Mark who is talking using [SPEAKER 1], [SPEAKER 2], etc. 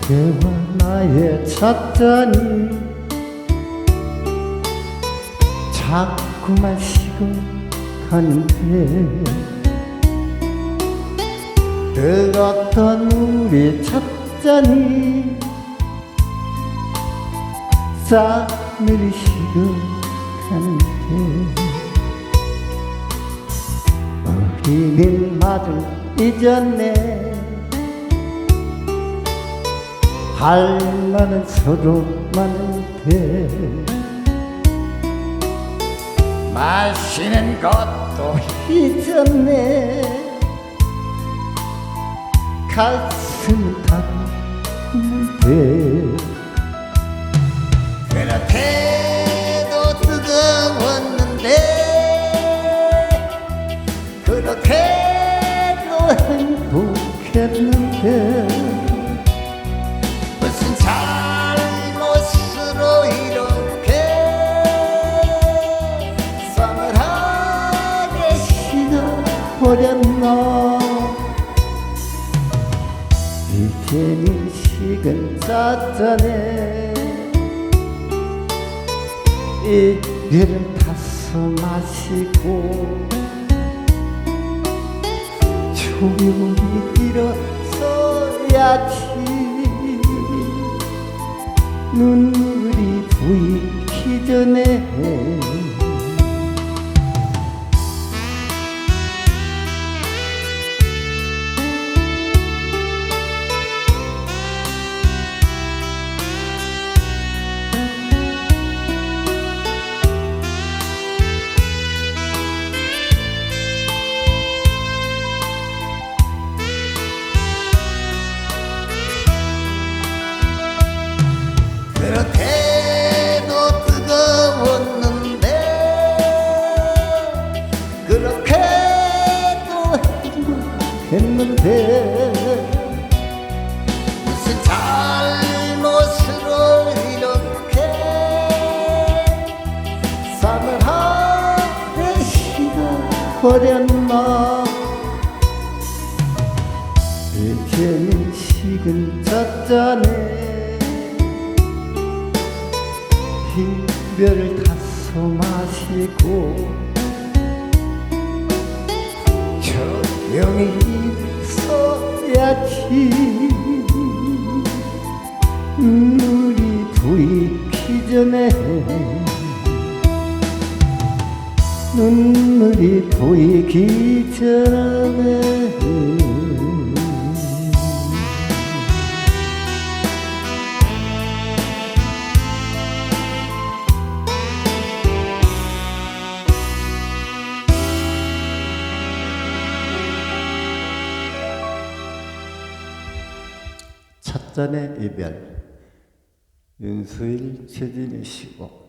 [SPEAKER 1] 그대와 나의 찻잔이 자꾸만 식어가는데 뜨겁던 우리 찻잔이 싸늘히 식어가는데 어린이 마저 잊었네 할 말은 서로 많은데 마시는 것도 잊었네. 가슴 다루는데. 그렇게도 뜨거웠는데 그렇게도 버렸나 이제는 식은 찻잔에 이별은 타서 마시고 조용히 일어서야지 눈물이 했는데 무슨 잘못으로 이렇게 싸늘하게 식어버렸나? 이제는 식은 찻잔에 이별을 타서 마시고 조용히 있어야지 눈물이 보이기 전에 눈물이 보이기 전에 찻잔의 이별 윤수일 최진희 시고